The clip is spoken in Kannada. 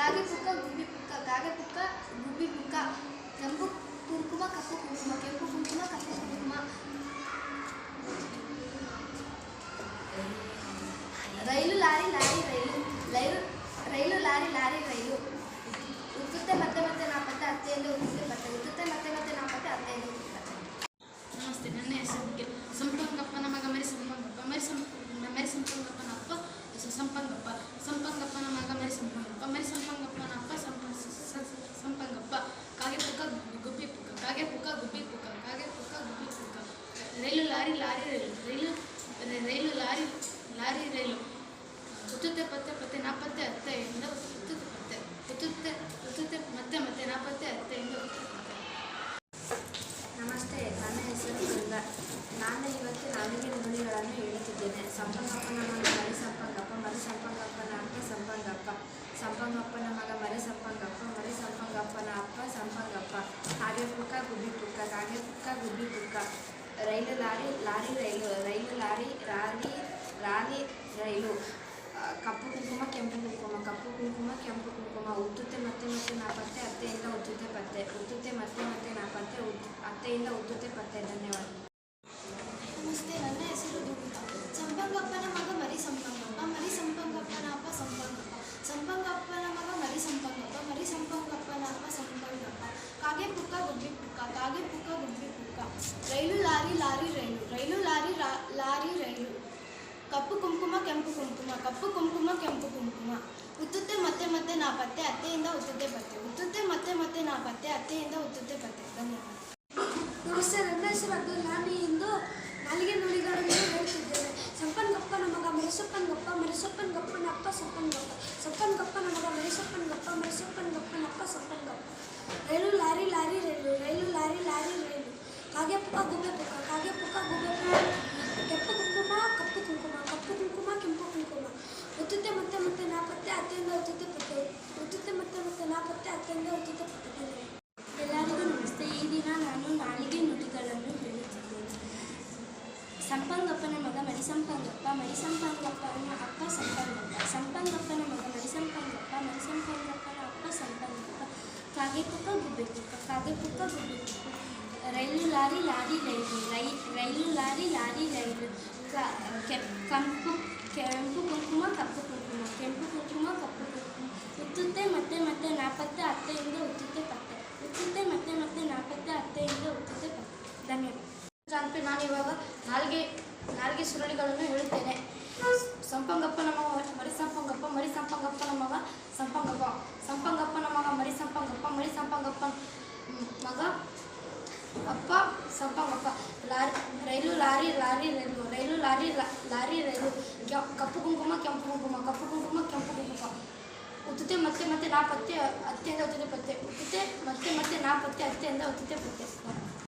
ಕಾಗೆ ಪುಕ್ಕ ಗುಬ್ಬಿ ಪುಕ್ಕ ಕಾಗೆ ಪುಕ್ಕ ಗುಬ್ಬಿ ಪುಕ್ಕ ಕೆಂಪು ಕುಂಕುಮ, ಕಪ್ಪು ಕುಂಕುಮ, ಕೆಂಪು ಕುಂಕುಮ, ಕಪ್ಪು ಲಾರಿ ರೈಲು ರೈಲು, ಅಂದರೆ ರೈಲು ಲಾರಿ ಲಾರಿ ರೈಲು. ಹುತ್ತುತ್ತೆ ಪತ್ತೆ ಪತ್ತೆ, ನಾಪತ್ತೆ ಅತ್ತೆಯಿಂದ ಹುತ್ತುತ್ತೆ ಪತ್ತೆ. ಹುತ್ತುತ್ತೆ ಹುತ್ತುತ್ತೆ ಮತ್ತೆ ಮತ್ತೆ, ನಾಪತ್ತೆ ಅತ್ತೆಯಿಂದ ನಮಸ್ತೆ, ನನ್ನ ಹೆಸರು ಗಂಗಾ. ನಾನು ಇವತ್ತು ನಾಲಿಗೆ ನುಡಿಗಳನ್ನು ಹೇಳುತ್ತಿದ್ದೇನೆ. ಸಂಪಂಗಪ್ಪನ ಮಗ ಮರಿ ಸಂಪಂಗಪ್ಪ ಮರೆ ಸಂಪಂಗಪ್ಪನ ಅಪ್ಪ, ಸಂಪಂಗಪ್ಪ. ಸಂಪಂಗಪ್ಪನ ಮಗ ಮರೆ ಸಂಪಂಗಪ್ಪ ಮರೆ ಸಂಪಂಗಪ್ಪನ ಅಪ್ಪ, ಸಂಪಂಗಪ್ಪ. ಹಾಗೆ ಪುಕ್ಕ ಗುಬ್ಬಿ ಪುಕ್ಕ ಹಾಗೆ ಪುಕ್ಕ ಗುಬ್ಬಿ ಪುಕ್ಕ ಲಾರಿ ರಾರಿ ರಾರಿ ರೈಲು ಕಪ್ಪು ಕುಂಕುಮ, ಕೆಂಪು ಕುಂಕುಮ, ಕಪ್ಪು ಕುಂಕುಮ, ಕೆಂಪು ಕುಂಕುಮ ಉತ್ತುತ್ತೆ ಮತ್ತೆ ಮತ್ತೆ ನಾಪತ್ತೆ, ಅತ್ತೆಯಿಂದ ಉತ್ತುತ್ತೆ ಪತ್ತೆ ಉತ್ತುತ್ತೆ ಮತ್ತೆ ಮತ್ತೆ ನಾಪತ್ತೆ ಉತ್ ಅತ್ತೆಯಿಂದ ಉತ್ತುತ್ತೆ ಪತ್ತೆ, ಧನ್ಯವಾದ. ನಮಸ್ತೆ, ನನ್ನ ಹೆಸರು ದುರ್ಗ ಸಂಪಂಗಪ್ಪನ ಮಗ ಮರಿ ಸಂಪಂಗಪ್ಪ, ಮರಿ ಸಂಪಂಗಪ್ಪನ ಅಪ್ಪ ಸಂಪಂಗಪ್ಪ. ಸಂಪಂಗಪ್ಪನ ಮಗ ಮರಿ ಸಂಪಂಗಪ್ಪ, ಮರಿ ಸಂಪಂಗಪ್ಪನ ಅಪ್ಪ ಸಂಪಂಗಪ್ಪ. ಕಾಗೆ ಪುಕ್ಕ ಗುಬ್ಬಿ ಪುಕ್ಕ, ಕಾಗೆ ಪುಕ್ಕ ಗುಬ್ಬಿ ಪುಕ್ಕ rail lorry lorry rail rail lorry ರಾ- ಲಾರಿ ರೈಲು ಕಪ್ಪು ಕುಂಕುಮ ಕೆಂಪು ಕುಂಕುಮ ಕಪ್ಪು ಕುಂಕುಮ ಕೆಂಪು ಕುಂಕುಮ ಉತ್ತುತ್ತೆ ಮತ್ತೆ ಮತ್ತೆ ನಾ ಪತ್ತೆ ಅತ್ತೆಯಿಂದ ಉತ್ತುತ್ತೆ ಪತ್ತೆ ಉತ್ತುತ್ತೆ ಮತ್ತೆ ಮತ್ತೆ ನಾ ಪತ್ತೆ ಅತ್ತೆಯಿಂದ ಉತ್ತುತ್ತೆ ಪತ್ತೆ ಧನ್ಯವಾದ ನಮಸ್ತೆ ನನ್ನ ಹೆಸರು ಅಬ್ದುಲ್ ನಾನು ಇಂದು ನಾಲಿಗೆ ನುಡಿಗಳನ್ನು ಹೇಳ್ತಿದ್ದೇನೆ ಸಂಪನ್ಗಪ್ಪನ ಮಗ ಮರಿಸಪ್ಪನಗಪ್ಪ ಮರಿಸಪ್ಪನಗಪ್ಪನ ಅಪ್ಪ ಸಂಪನ್ಗಪ್ಪ ಸಂಪನ್ಗಪ್ಪನ ಮಗ ಮರಿಸಪ್ಪನಗಪ್ಪ ಮರಿಸಪ್ಪನಗಪ್ಪನ ಅಪ್ಪ Sampangappa rail lorry lorry rail rail lorry lorry rail ಕಾಗೆ ಪುಕ್ಕ ಗುಬ್ಬೆ ಪುಕ್ಕ ಕಾಗೆ ಪುಕ್ಕ ಗುಬ್ಬೆ ಕೆಂಪು ಕುಂಕುಮ ಕಪ್ಪು ಕುಂಕುಮ ಕಪ್ಪು ಕುಂಕುಮ ಕೆಂಪು ಕುಂಕುಮ ಉತ್ತುತ್ತೆ ಮತ್ತೆ ಮತ್ತೆ ನಾಪತ್ತೆ ಅತ್ತೆಯಿಂದ ಒತ್ತುತ್ತೆ ಪತ್ತೆ ಉತ್ತುತ್ತೆ ಮತ್ತೆ ಮತ್ತೆ ನಾಪತ್ತೆ ಅತ್ತೆಯಿಂದ ಒತ್ತುತ್ತೆ ಪತ್ತೆ ಎಲ್ಲರಿಗೂ ನಮಸ್ತೆ ಈ ದಿನ ನಾನು ನಾಲಿಗೆ ನುಡಿಗಳನ್ನು ಹೇಳುತ್ತಿದ್ದೇನೆ ಸಂಪಂಗಪ್ಪನ ಮಗ ಮರಿಸಂಪಂಗಪ್ಪ ಮರಿಸಂಪಂಗಪ್ಪನ ಅಪ್ಪ ಸಂಪಂಗಪ್ಪ ಸಂಪಂಗಪ್ಪನ ಮಗ ಮರಿಸಂಪಂಗಪ್ಪ ಮರಿಸಂಪಂಗಪ್ಪನ ಅಪ್ಪ ಸಂಪಂಗಪ್ಪ ಕಾಗೆ ಪುಕ್ಕ ಗುಬ್ಬೆ ಪುಕ್ಕ ಕಾಗೆ ಪುಕ್ಕ ಗುಬ್ಬೆ ಪುಕ್ಕ ರೈಲು ಲಾರಿ ಲಾರಿ ರೈಲು, ರೈ, ರೈಲು ಲಾರಿ ಲಾರಿ ರೈಲು. ಕೆಂಪು, ಕಂಪು ಕುಂಕುಮ, ಕಪ್ಪು ಕುಂಕುಮ, ಕೆಂಪು ಕುಂಕುಮ, ಕಪ್ಪು ಕುಂಕುಮ. ಉತ್ತುತ್ತೆ, ಮತ್ತೆ ಮತ್ತೆ, ನಾಪತ್ತೆ ಅತ್ತೆಯಿಂದ ಉತ್ತುತ್ತೆ, ಪತ್ತೆ. ಉತ್ತುತ್ತೆ, ಮತ್ತೆ ಮತ್ತೆ, ನಾಪತ್ತೆ ಅತ್ತೆಯಿಂದ ಉತ್ತುತ್ತೆ, ಪತ್ತೆ. ಧನ್ಯವಾದ. ಜಾನಪಿ ನಾನು ಇವಾಗ ನಾಲ್ಗೆ ನಾಲ್ಗೆ ಸುರುಳಿಗಳನ್ನು ಹೇಳುತ್ತೇನೆ. ಸಂಪಂಗಪ್ಪ ನಮ್ಮವ ಮರಿ ಸಂಪಂಗಪ್ಪ ಮರಿ ಸಂಪಂಗಪ್ಪ. ಮಗ ಸಂಪಂಗಪ್ಪ ಸಂಪಂಗಪ್ಪ ಮಗ ಮರಿ ಸಂಪಂಗಪ್ಪ ಮರಿ ಸಂಪಂಗಪ್ಪ ಮಗ. ಅಪ್ಪ Sampangappa lorry rail lorry lorry rail rail lorry ಲಾ- ಲಾರಿ ರೈಲು ಕೆ- ಕಪ್ಪು ಕುಂಕುಮ ಕೆಂಪು ಕುಂಕುಮ ಕಪ್ಪು ಕುಂಕುಮ ಕೆಂಪು ಕುಂಕುಮ ಉತ್ತುತ್ತೆ ಮತ್ತೆ ಮತ್ತೆ ನಾ ಪತ್ತೆ ಅತ್ತೆಯಿಂದ ಉತ್ತುತ್ತೆ ಪತ್ತೆ ಉತ್ತುತ್ತೆ ಮತ್ತೆ ಮತ್ತೆ ನಾ ಪತ್ತೆ ಅತ್ತೆಯಿಂದ ಉತ್ತುತ್ತೆ ಪತ್ತೆ